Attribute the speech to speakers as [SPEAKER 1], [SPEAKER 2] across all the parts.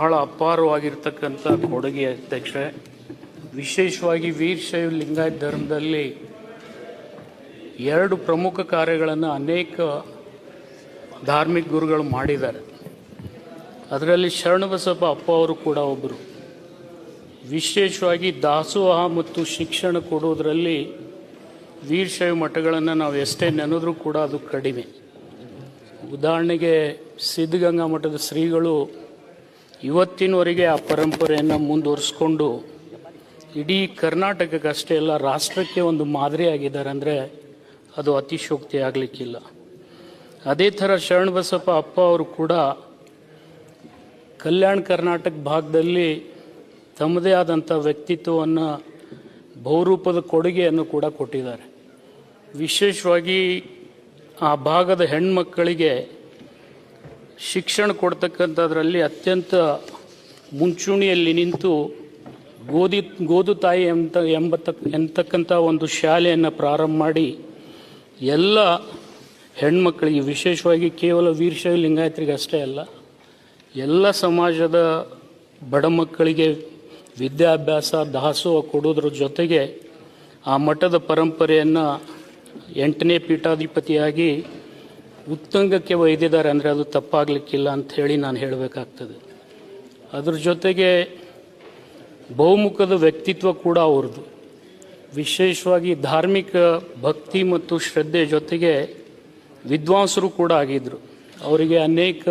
[SPEAKER 1] ಬಹಳ ಅಪಾರವಾಗಿರ್ತಕ್ಕಂಥ ಕೊಡುಗೆ ಅಧ್ಯಕ್ಷೆ ವಿಶೇಷವಾಗಿ ವೀರಶೈವ ಲಿಂಗಾಯತ ಧರ್ಮದಲ್ಲಿ ಎರಡು ಪ್ರಮುಖ ಕಾರ್ಯಗಳನ್ನು ಅನೇಕ ಧಾರ್ಮಿಕ ಗುರುಗಳು ಮಾಡಿದ್ದಾರೆ. ಅದರಲ್ಲಿ ಶರಣಬಸಪ್ಪ ಅಪ್ಪ ಅವರು ಕೂಡ ಒಬ್ಬರು. ವಿಶೇಷವಾಗಿ ದಾಸೋಹ ಮತ್ತು ಶಿಕ್ಷಣ ಕೊಡೋದರಲ್ಲಿ ವೀರಶೈವ ಮಠಗಳನ್ನು ನಾವು ಎಷ್ಟೇ ನೆನೆದ್ರೂ ಕೂಡ ಅದು ಕಡಿಮೆ. ಉದಾಹರಣೆಗೆ ಸಿದ್ಧಗಂಗಾ ಮಠದ ಶ್ರೀಗಳು ಇವತ್ತಿನವರೆಗೆ ಆ ಪರಂಪರೆಯನ್ನು ಮುಂದುವರಿಸ್ಕೊಂಡು ಇಡೀ ಕರ್ನಾಟಕಕ್ಕಷ್ಟೇ ಅಲ್ಲ, ರಾಷ್ಟ್ರಕ್ಕೆ ಒಂದು ಮಾದರಿಯಾಗಿದ್ದಾರೆ ಅಂದರೆ ಅದು ಅತಿಶೋಕ್ತಿ ಆಗಲಿಕ್ಕಿಲ್ಲ. ಅದೇ ಥರ ಶರಣಬಸಪ್ಪ ಅಪ್ಪ ಅವರು ಕೂಡ ಕಲ್ಯಾಣ ಕರ್ನಾಟಕ ಭಾಗದಲ್ಲಿ ತಮ್ಮದೇ ಆದಂಥ ವ್ಯಕ್ತಿತ್ವವನ್ನು ಬಹುರೂಪದ ಕೊಡುಗೆಯನ್ನು ಕೂಡ ಕೊಟ್ಟಿದ್ದಾರೆ. ವಿಶೇಷವಾಗಿ ಆ ಭಾಗದ ಹೆಣ್ಮಕ್ಕಳಿಗೆ ಶಿಕ್ಷಣ ಕೊಡ್ತಕ್ಕಂಥದ್ರಲ್ಲಿ ಅತ್ಯಂತ ಮುಂಚೂಣಿಯಲ್ಲಿ ನಿಂತು ಗೋದಿ, ಗೋದು ತಾಯಿ ಎಂತ ಎಂಬತಕ್ ಎಂತಕ್ಕಂಥ ಒಂದು ಶಾಲೆಯನ್ನು ಪ್ರಾರಂಭ ಮಾಡಿ ಎಲ್ಲ ಹೆಣ್ಮಕ್ಕಳಿಗೆ ವಿಶೇಷವಾಗಿ ಕೇವಲ ವೀರಶೈವ ಲಿಂಗಾಯತರಿಗೆ ಅಷ್ಟೇ ಅಲ್ಲ, ಎಲ್ಲ ಸಮಾಜದ ಬಡ ಮಕ್ಕಳಿಗೆ ವಿದ್ಯಾಭ್ಯಾಸ, ದಾಸೋಹ ಕೊಡೋದ್ರ ಜೊತೆಗೆ ಆ ಮಠದ ಪರಂಪರೆಯನ್ನು ಎಂಟನೇ ಪೀಠಾಧಿಪತಿಯಾಗಿ ಉತ್ತುಂಗಕ್ಕೆ ಒಯ್ದಿದ್ದಾರೆ ಅಂದರೆ ಅದು ತಪ್ಪಾಗಲಿಕ್ಕಿಲ್ಲ ಹೇಳಿ ನಾನು ಹೇಳಬೇಕಾಗ್ತದೆ. ಅದ್ರ ಜೊತೆಗೆ ಬಹುಮುಖದ ವ್ಯಕ್ತಿತ್ವ ಕೂಡ ಅವ್ರದ್ದು. ವಿಶೇಷವಾಗಿ ಧಾರ್ಮಿಕ ಭಕ್ತಿ ಮತ್ತು ಶ್ರದ್ಧೆ ಜೊತೆಗೆ ವಿದ್ವಾಂಸರು ಕೂಡ ಆಗಿದ್ದರು ಅವರಿಗೆ ಅನೇಕ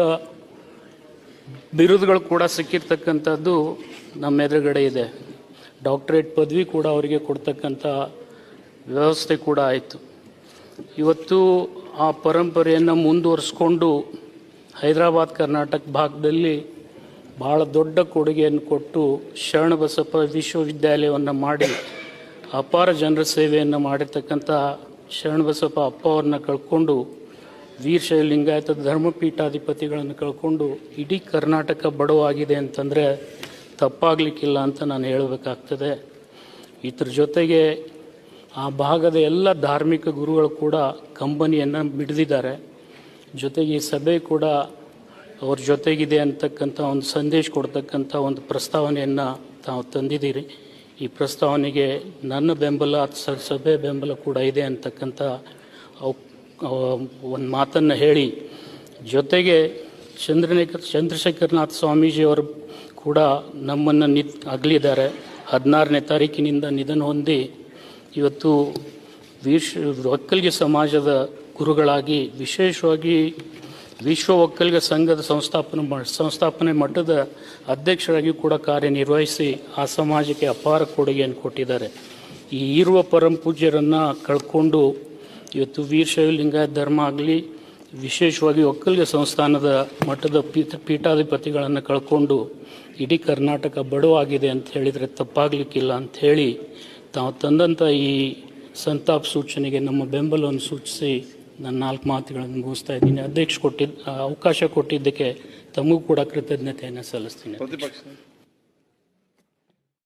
[SPEAKER 1] ಬಿರುದುಗಳು ಕೂಡ ಸಿಕ್ಕಿರ್ತಕ್ಕಂಥದ್ದು ನಮ್ಮ ಎದುರುಗಡೆ ಇದೆ. ಡಾಕ್ಟರೇಟ್ ಪದವಿ ಕೂಡ ಅವರಿಗೆ ಕೊಡ್ತಕ್ಕಂಥ ವ್ಯವಸ್ಥೆ ಕೂಡ ಆಯಿತು. ಇವತ್ತು ಆ ಪರಂಪರೆಯನ್ನು ಮುಂದುವರಿಸ್ಕೊಂಡು ಹೈದರಾಬಾದ್, ಕರ್ನಾಟಕ ಭಾಗದಲ್ಲಿ ಭಾಳ ದೊಡ್ಡ ಕೊಡುಗೆಯನ್ನು ಕೊಟ್ಟು ಶರಣಬಸಪ್ಪ ವಿಶ್ವವಿದ್ಯಾಲಯವನ್ನು ಮಾಡಿ ಅಪಾರ ಜನರ ಸೇವೆಯನ್ನು ಮಾಡಿರ್ತಕ್ಕಂಥ ಶರಣಬಸಪ್ಪ ಅಪ್ಪ ಅವ್ರನ್ನ ಕಳ್ಕೊಂಡು ವೀರಶೈವ ಲಿಂಗಾಯತ ಧರ್ಮಪೀಠಾಧಿಪತಿಗಳನ್ನು ಕಳ್ಕೊಂಡು ಇಡೀ ಕರ್ನಾಟಕ ಬಡವಾಗಿದೆ ಅಂತಂದರೆ ತಪ್ಪಾಗಲಿಕ್ಕಿಲ್ಲ ಅಂತ ನಾನು ಹೇಳಬೇಕಾಗ್ತದೆ. ಇದ್ರ ಜೊತೆಗೆ ಆ ಭಾಗದ ಎಲ್ಲ ಧಾರ್ಮಿಕ ಗುರುಗಳು ಕೂಡ ಕಂಬನಿಯನ್ನು ಬಿಡದಿದ್ದಾರೆ. ಜೊತೆಗೆ ಈ ಸಭೆ ಕೂಡ ಅವ್ರ ಜೊತೆಗಿದೆ ಅಂತಕ್ಕಂಥ ಒಂದು ಸಂದೇಶ ಕೊಡ್ತಕ್ಕಂಥ ಒಂದು ಪ್ರಸ್ತಾವನೆಯನ್ನು ತಾವು ತಂದಿದ್ದೀರಿ. ಈ ಪ್ರಸ್ತಾವನೆಗೆ ನನ್ನ ಬೆಂಬಲ ಸಭೆ ಬೆಂಬಲ ಕೂಡ ಇದೆ ಅಂತಕ್ಕಂಥ ಒಂದು ಮಾತನ್ನು ಹೇಳಿ. ಜೊತೆಗೆ ಚಂದ್ರನೇಖರ್ ಚಂದ್ರಶೇಖರನಾಥ ಸ್ವಾಮೀಜಿಯವರು ಕೂಡ ನಮ್ಮನ್ನು ನಿತ್, ಅಗಲಿದ್ದಾರೆ. ಹದಿನಾರನೇ ತಾರೀಕಿನಿಂದ ನಿಧನ ಹೊಂದಿ ಇವತ್ತು ವಿಶ್ ಒಕ್ಕಲಿಗೆ ಸಮಾಜದ ಗುರುಗಳಾಗಿ ವಿಶೇಷವಾಗಿ ವಿಶ್ವ ಒಕ್ಕಲಿಗ ಸಂಘದ ಸಂಸ್ಥಾಪನೆ ಸಂಸ್ಥಾಪನೆ ಮಟ್ಟದ ಅಧ್ಯಕ್ಷರಾಗಿ ಕೂಡ ಕಾರ್ಯನಿರ್ವಹಿಸಿ ಆ ಸಮಾಜಕ್ಕೆ ಅಪಾರ ಕೊಡುಗೆಯನ್ನು ಕೊಟ್ಟಿದ್ದಾರೆ. ಈ ಇರುವ ಪರಂ ಪೂಜ್ಯರನ್ನು ಕಳ್ಕೊಂಡು ಇವತ್ತು ವೀರಶೈವ ಲಿಂಗಾಯತ ಧರ್ಮ ಆಗಲಿ, ವಿಶೇಷವಾಗಿ ಒಕ್ಕಲಿಗ ಸಂಸ್ಥಾನದ ಮಟ್ಟದ ಪೀಠ, ಪೀಠಾಧಿಪತಿಗಳನ್ನು ಕಳ್ಕೊಂಡು ಇಡೀ ಕರ್ನಾಟಕ ಬಡವಾಗಿದೆ ಅಂತ ಹೇಳಿದರೆ ತಪ್ಪಾಗಲಿಕ್ಕಿಲ್ಲ ಅಂಥೇಳಿ ತಾವು ತಂದಂಥ ಈ ಸಂತಾಪ ಸೂಚನೆಗೆ ನಮ್ಮ ಬೆಂಬಲವನ್ನು ಸೂಚಿಸಿ ನಾನು ನಾಲ್ಕು ಮಾತುಗಳನ್ನು ಮುಗಿಸ್ತಾ ಇದ್ದೀನಿ. ಅಧ್ಯಕ್ಷ ಕೊಟ್ಟಿದ್ದ, ಅವಕಾಶ ಕೊಟ್ಟಿದ್ದಕ್ಕೆ ತಮಗೂ ಕೂಡ ಕೃತಜ್ಞತೆಯನ್ನು ಸಲ್ಲಿಸ್ತೀನಿ.